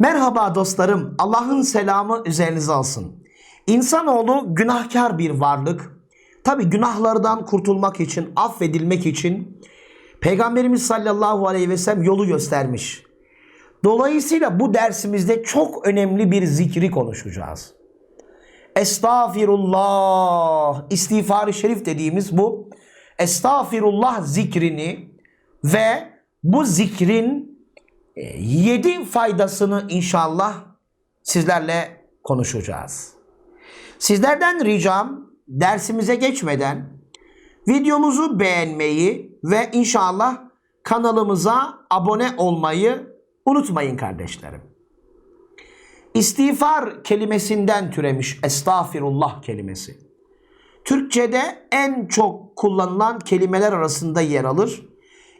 Merhaba dostlarım. Allah'ın selamı üzerinize olsun. İnsanoğlu günahkar bir varlık. Tabi günahlardan kurtulmak için, affedilmek için Peygamberimiz sallallahu aleyhi ve sellem yolu göstermiş. Dolayısıyla bu dersimizde çok önemli bir zikri konuşacağız. Estağfirullah, istiğfar-ı şerif dediğimiz bu. Estağfirullah zikrini ve bu zikrin yedi faydasını inşallah sizlerle konuşacağız. Sizlerden ricam dersimize geçmeden videomuzu beğenmeyi ve inşallah kanalımıza abone olmayı unutmayın kardeşlerim. İstiğfar kelimesinden türemiş estağfirullah kelimesi. Türkçe'de en çok kullanılan kelimeler arasında yer alır.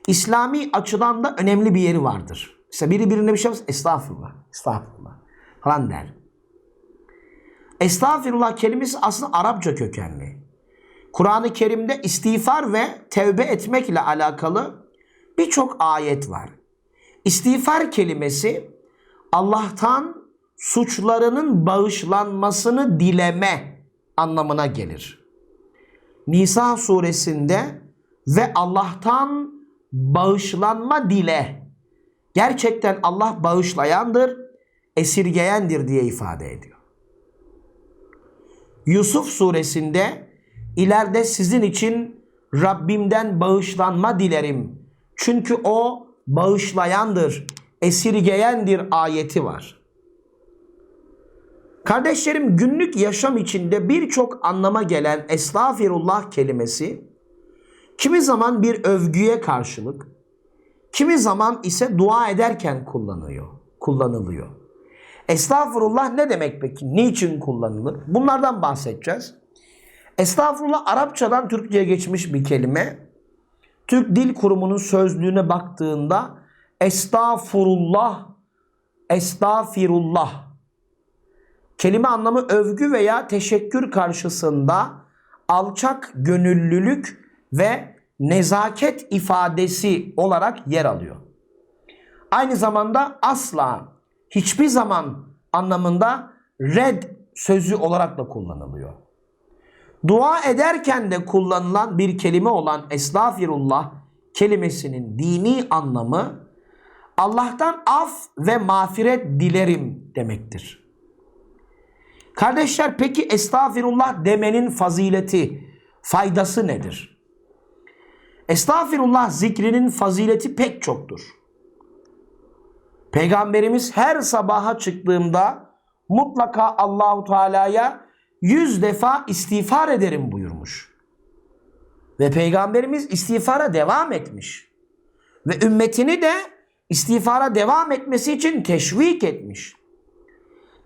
İslami açıdan da önemli bir yeri vardır. Mesela biri birine bir şey yapsa estağfurullah, estağfurullah falan der. Estağfirullah kelimesi aslında Arapça kökenli. Kur'an-ı Kerim'de istiğfar ve tevbe etmekle alakalı birçok ayet var. İstiğfar kelimesi Allah'tan suçlarının bağışlanmasını dileme anlamına gelir. Nisa suresinde ve Allah'tan bağışlanma dile. Gerçekten Allah bağışlayandır, esirgeyendir diye ifade ediyor. Yusuf suresinde ileride sizin için Rabbimden bağışlanma dilerim. Çünkü o bağışlayandır, esirgeyendir ayeti var. Kardeşlerim günlük yaşam içinde birçok anlama gelen estağfirullah kelimesi kimi zaman bir övgüye karşılık, kimi zaman ise dua ederken kullanılıyor, kullanılıyor. Estağfurullah ne demek peki? Niçin kullanılır? Bunlardan bahsedeceğiz. Estağfurullah Arapçadan Türkçe'ye geçmiş bir kelime. Türk Dil Kurumu'nun sözlüğüne baktığında estağfurullah, estağfirullah kelime anlamı övgü veya teşekkür karşısında alçak gönüllülük ve nezaket ifadesi olarak yer alıyor. Aynı zamanda asla, hiçbir zaman anlamında red sözü olarak da kullanılıyor. Dua ederken de kullanılan bir kelime olan estağfirullah kelimesinin dini anlamı Allah'tan af ve mağfiret dilerim demektir. Kardeşler peki estağfirullah demenin fazileti, faydası nedir? Estağfirullah zikrinin fazileti pek çoktur. Peygamberimiz her sabaha çıktığımda mutlaka Allahu Teala'ya yüz defa istiğfar ederim buyurmuş. Ve Peygamberimiz istiğfara devam etmiş. Ve ümmetini de istiğfara devam etmesi için teşvik etmiş.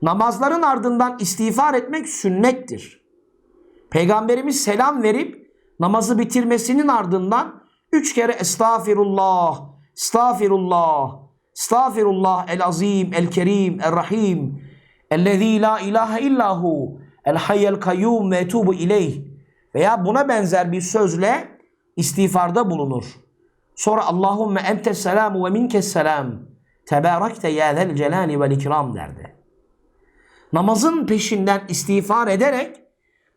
Namazların ardından istiğfar etmek sünnettir. Peygamberimiz selam verip namazı bitirmesinin ardından üç kere estağfirullah, estağfirullah, estağfirullah el azim, el kerim, el rahim, ellezî la ilahe illahu, el hayyel kayyum ve etubu ileyh veya buna benzer bir sözle istiğfarda bulunur. Sonra Allahümme entes selamu ve minkes selam, tebarekte ya zel celali vel ikram derdi namazın peşinden istiğfar ederek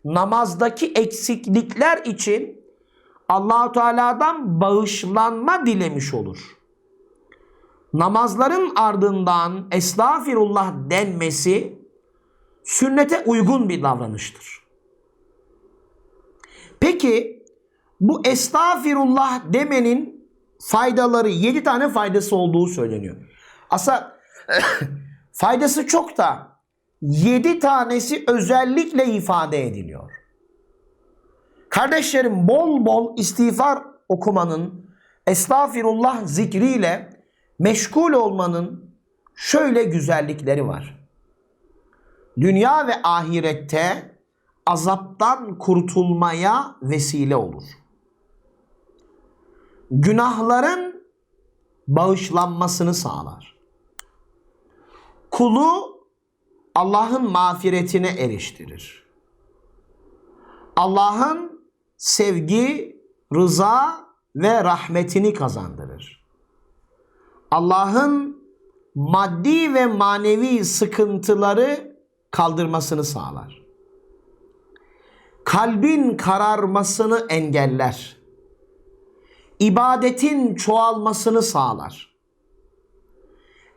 namazdaki eksiklikler için Allahu Teala'dan bağışlanma dilemiş olur. Namazların ardından estağfirullah denmesi sünnete uygun bir davranıştır. Peki bu estağfirullah demenin faydaları, yedi tane faydası olduğu söyleniyor. Aslında faydası çok da yedi tanesi özellikle ifade ediliyor. Kardeşlerim bol bol istiğfar okumanın, estağfirullah zikriyle meşgul olmanın şöyle güzellikleri var. Dünya ve ahirette azaptan kurtulmaya vesile olur. Günahların bağışlanmasını sağlar. Kulu Allah'ın mağfiretine eriştirir. Allah'ın sevgi, rıza ve rahmetini kazandırır. Allah'ın maddi ve manevi sıkıntıları kaldırmasını sağlar. Kalbin kararmasını engeller. İbadetin çoğalmasını sağlar.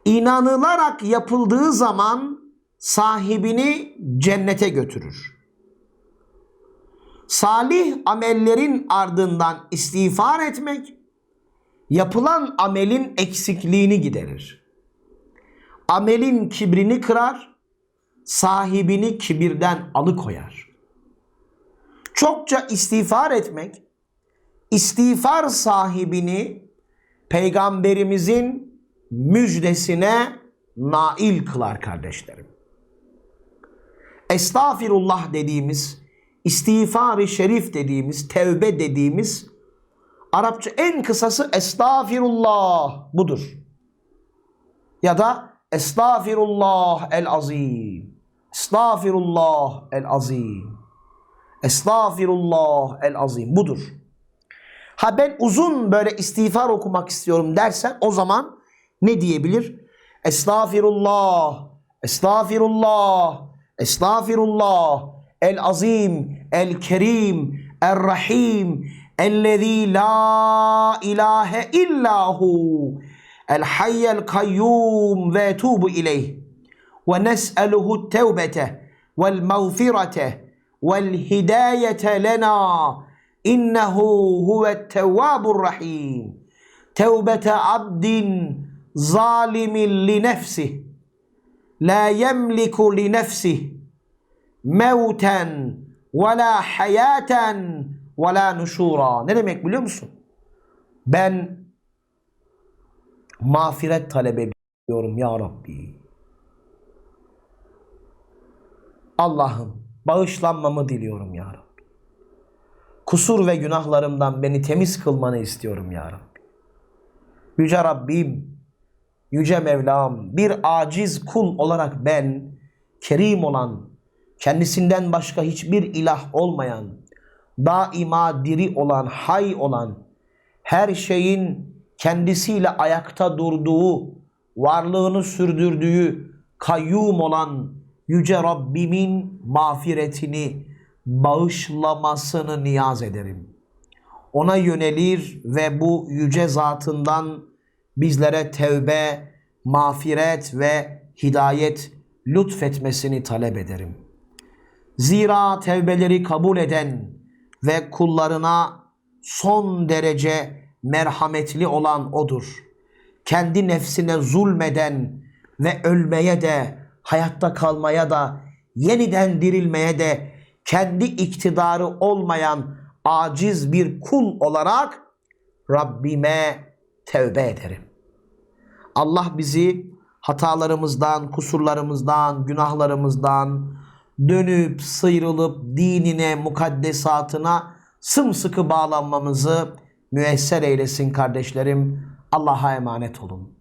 İnanılarak yapıldığı zaman sahibini cennete götürür. Salih amellerin ardından istiğfar etmek yapılan amelin eksikliğini giderir. Amelin kibrini kırar, sahibini kibirden alıkoyar. Çokça istiğfar etmek, istiğfar sahibini peygamberimizin müjdesine nail kılar kardeşlerim. Estağfirullah dediğimiz, istiğfar-ı şerif dediğimiz, tevbe dediğimiz Arapça en kısası estağfirullah budur. Ya da estağfirullah el azim. Estağfirullah el azim. Estağfirullah el azim budur. Ha ben uzun böyle istiğfar okumak istiyorum dersen o zaman ne diyebilir? Estağfirullah, estağfirullah, estağfirullah, el azim, el kerim, el rahim, ellezî la ilahe illahu, el hayyel kayyum ve etubu ileyh. Ve nes'eluhu tevbete vel mağfirete vel hidayete lena innehu huvet la yemliku li nefsih mevten ve la hayaten ve la nuşura. Ne demek biliyor musun? Ben mağfiret talep ediyorum ya Rabbi. Allah'ım bağışlanmamı diliyorum ya Rabbi. Kusur ve günahlarımdan beni temiz kılmanı istiyorum ya Rabbi. Yüce Rabbim, Yüce Mevlam, bir aciz kul olarak ben, kerim olan, kendisinden başka hiçbir ilah olmayan, daima diri olan, hay olan, her şeyin kendisiyle ayakta durduğu, varlığını sürdürdüğü, kayyum olan Yüce Rabbimin mağfiretini, bağışlamasını niyaz ederim. Ona yönelir ve bu yüce zatından bizlere tevbe, mağfiret ve hidayet lütfetmesini talep ederim. Zira tevbeleri kabul eden ve kullarına son derece merhametli olan O'dur. Kendi nefsine zulmeden ve ölmeye de, hayatta kalmaya da, yeniden dirilmeye de kendi iktidarı olmayan aciz bir kul olarak Rabbime tevbe ederim. Allah bizi hatalarımızdan, kusurlarımızdan, günahlarımızdan dönüp sıyrılıp dinine, mukaddesatına sımsıkı bağlanmamızı müesser eylesin kardeşlerim. Allah'a emanet olun.